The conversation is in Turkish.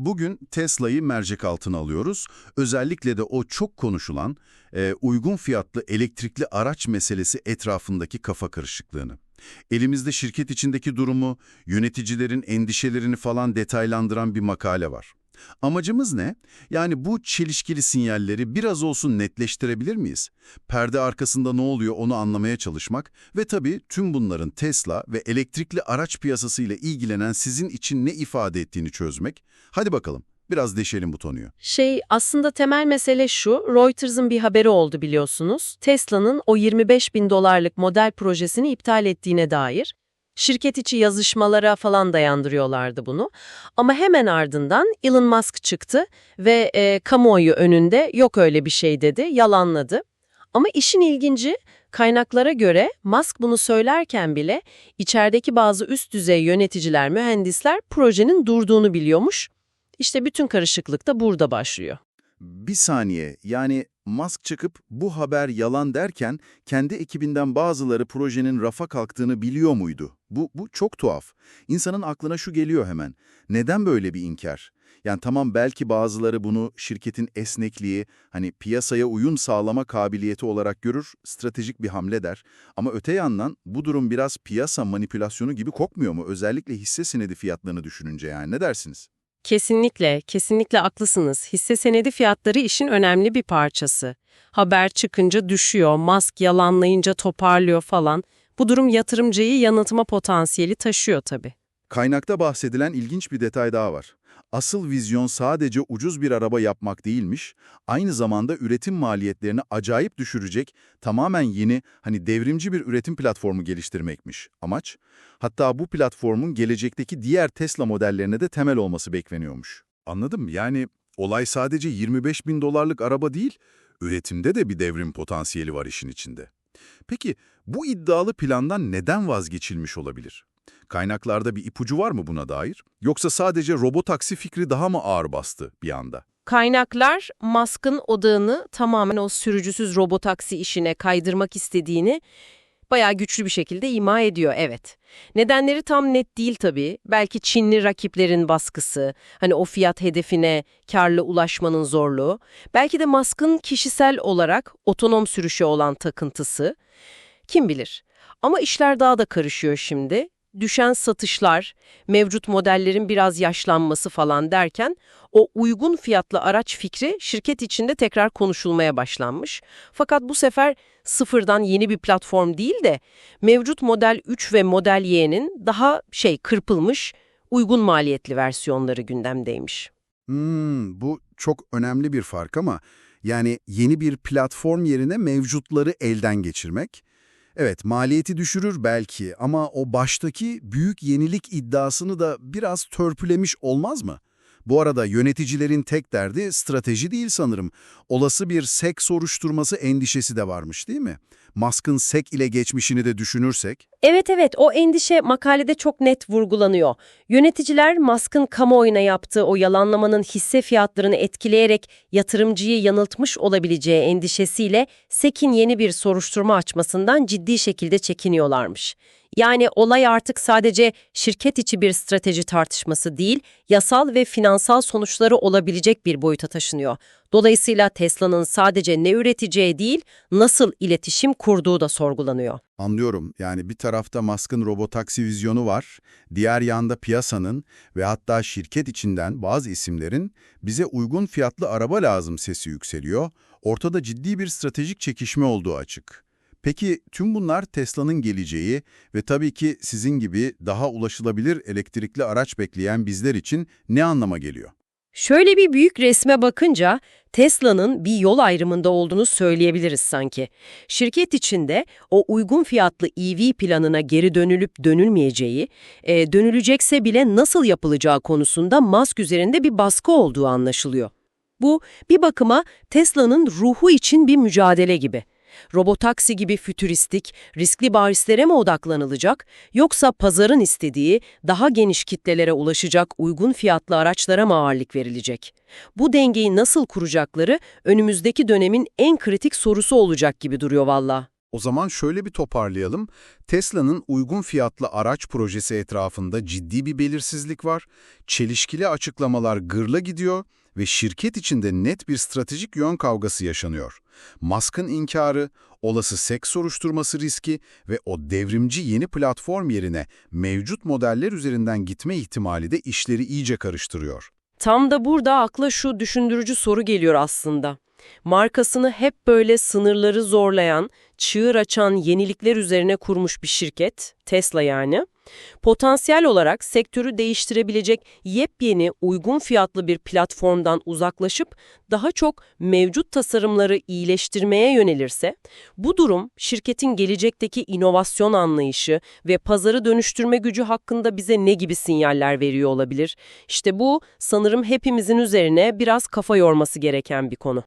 Bugün Tesla'yı mercek altına alıyoruz. Özellikle de o çok konuşulan e, uygun fiyatlı elektrikli araç meselesi etrafındaki kafa karışıklığını. Elimizde şirket içindeki durumu, yöneticilerin endişelerini falan detaylandıran bir makale var. Amacımız ne? Yani bu çelişkili sinyalleri biraz olsun netleştirebilir miyiz? Perde arkasında ne oluyor onu anlamaya çalışmak ve tabii tüm bunların Tesla ve elektrikli araç piyasasıyla ilgilenen sizin için ne ifade ettiğini çözmek. Hadi bakalım, biraz deşelim bu konuyu. Şey aslında temel mesele şu, Reuters'ın bir haberi oldu biliyorsunuz. Tesla'nın o 25 bin dolarlık model projesini iptal ettiğine dair. Şirket içi yazışmalara falan dayandırıyorlardı bunu. Ama hemen ardından Elon Musk çıktı ve e, kamuoyu önünde yok öyle bir şey dedi, yalanladı. Ama işin ilginci kaynaklara göre Musk bunu söylerken bile içerideki bazı üst düzey yöneticiler, mühendisler projenin durduğunu biliyormuş. İşte bütün karışıklık da burada başlıyor. Bir saniye, yani Musk çıkıp bu haber yalan derken kendi ekibinden bazıları projenin rafa kalktığını biliyor muydu? Bu, bu çok tuhaf. İnsanın aklına şu geliyor hemen. Neden böyle bir inkar? Yani tamam belki bazıları bunu şirketin esnekliği, hani piyasaya uyum sağlama kabiliyeti olarak görür, stratejik bir hamle der. Ama öte yandan bu durum biraz piyasa manipülasyonu gibi kokmuyor mu? Özellikle hisse senedi fiyatlarını düşününce yani ne dersiniz? Kesinlikle, kesinlikle haklısınız. Hisse senedi fiyatları işin önemli bir parçası. Haber çıkınca düşüyor, Musk yalanlayınca toparlıyor falan. Bu durum yatırımcıyı yanıltma potansiyeli taşıyor tabii. Kaynakta bahsedilen ilginç bir detay daha var. Asıl vizyon sadece ucuz bir araba yapmak değilmiş, aynı zamanda üretim maliyetlerini acayip düşürecek, tamamen yeni, hani devrimci bir üretim platformu geliştirmekmiş amaç. Hatta bu platformun gelecekteki diğer Tesla modellerine de temel olması bekleniyormuş. Anladım, yani olay sadece 25 bin dolarlık araba değil, üretimde de bir devrim potansiyeli var işin içinde. Peki bu iddialı plandan neden vazgeçilmiş olabilir? Kaynaklarda bir ipucu var mı buna dair? Yoksa sadece robotaksi fikri daha mı ağır bastı bir anda? Kaynaklar Musk'ın odağını tamamen o sürücüsüz robotaksi işine kaydırmak istediğini bayağı güçlü bir şekilde ima ediyor, evet. Nedenleri tam net değil tabii. Belki Çinli rakiplerin baskısı, hani o fiyat hedefine karlı ulaşmanın zorluğu, belki de Musk'ın kişisel olarak otonom sürüşe olan takıntısı. Kim bilir? Ama işler daha da karışıyor şimdi. Düşen satışlar, mevcut modellerin biraz yaşlanması falan derken o uygun fiyatlı araç fikri şirket içinde tekrar konuşulmaya başlanmış. Fakat bu sefer sıfırdan yeni bir platform değil de mevcut Model 3 ve Model Y'nin daha şey kırpılmış, uygun maliyetli versiyonları gündemdeymiş. Hmm, bu çok önemli bir fark ama yani yeni bir platform yerine mevcutları elden geçirmek Evet, maliyeti düşürür belki ama o baştaki büyük yenilik iddiasını da biraz törpülemiş olmaz mı? Bu arada yöneticilerin tek derdi strateji değil sanırım. Olası bir SEC soruşturması endişesi de varmış değil mi? Musk'ın SEC ile geçmişini de düşünürsek. Evet evet o endişe makalede çok net vurgulanıyor. Yöneticiler Musk'ın kamuoyuna yaptığı o yalanlamanın hisse fiyatlarını etkileyerek yatırımcıyı yanıltmış olabileceği endişesiyle SEC'in yeni bir soruşturma açmasından ciddi şekilde çekiniyorlarmış. Yani olay artık sadece şirket içi bir strateji tartışması değil, yasal ve finansal sonuçları olabilecek bir boyuta taşınıyor. Dolayısıyla Tesla'nın sadece ne üreteceği değil, nasıl iletişim kurduğu da sorgulanıyor. Anlıyorum. Yani bir tarafta Musk'ın robotaksi vizyonu var, diğer yanda piyasanın ve hatta şirket içinden bazı isimlerin bize uygun fiyatlı araba lazım sesi yükseliyor. Ortada ciddi bir stratejik çekişme olduğu açık. Peki tüm bunlar Tesla'nın geleceği ve tabii ki sizin gibi daha ulaşılabilir elektrikli araç bekleyen bizler için ne anlama geliyor? Şöyle bir büyük resme bakınca Tesla'nın bir yol ayrımında olduğunu söyleyebiliriz sanki. Şirket içinde o uygun fiyatlı EV planına geri dönülüp dönülmeyeceği, e, dönülecekse bile nasıl yapılacağı konusunda Musk üzerinde bir baskı olduğu anlaşılıyor. Bu bir bakıma Tesla'nın ruhu için bir mücadele gibi. Robotaksi gibi fütüristik, riskli bahislere mi odaklanılacak, yoksa pazarın istediği, daha geniş kitlelere ulaşacak uygun fiyatlı araçlara mı ağırlık verilecek? Bu dengeyi nasıl kuracakları önümüzdeki dönemin en kritik sorusu olacak gibi duruyor valla. O zaman şöyle bir toparlayalım. Tesla'nın uygun fiyatlı araç projesi etrafında ciddi bir belirsizlik var. Çelişkili açıklamalar gırla gidiyor ve şirket içinde net bir stratejik yön kavgası yaşanıyor. Musk'ın inkarı, olası seks soruşturması riski ve o devrimci yeni platform yerine mevcut modeller üzerinden gitme ihtimali de işleri iyice karıştırıyor. Tam da burada akla şu düşündürücü soru geliyor aslında. Markasını hep böyle sınırları zorlayan, çığır açan yenilikler üzerine kurmuş bir şirket, Tesla yani, potansiyel olarak sektörü değiştirebilecek yepyeni, uygun fiyatlı bir platformdan uzaklaşıp daha çok mevcut tasarımları iyileştirmeye yönelirse, bu durum şirketin gelecekteki inovasyon anlayışı ve pazarı dönüştürme gücü hakkında bize ne gibi sinyaller veriyor olabilir? İşte bu sanırım hepimizin üzerine biraz kafa yorması gereken bir konu.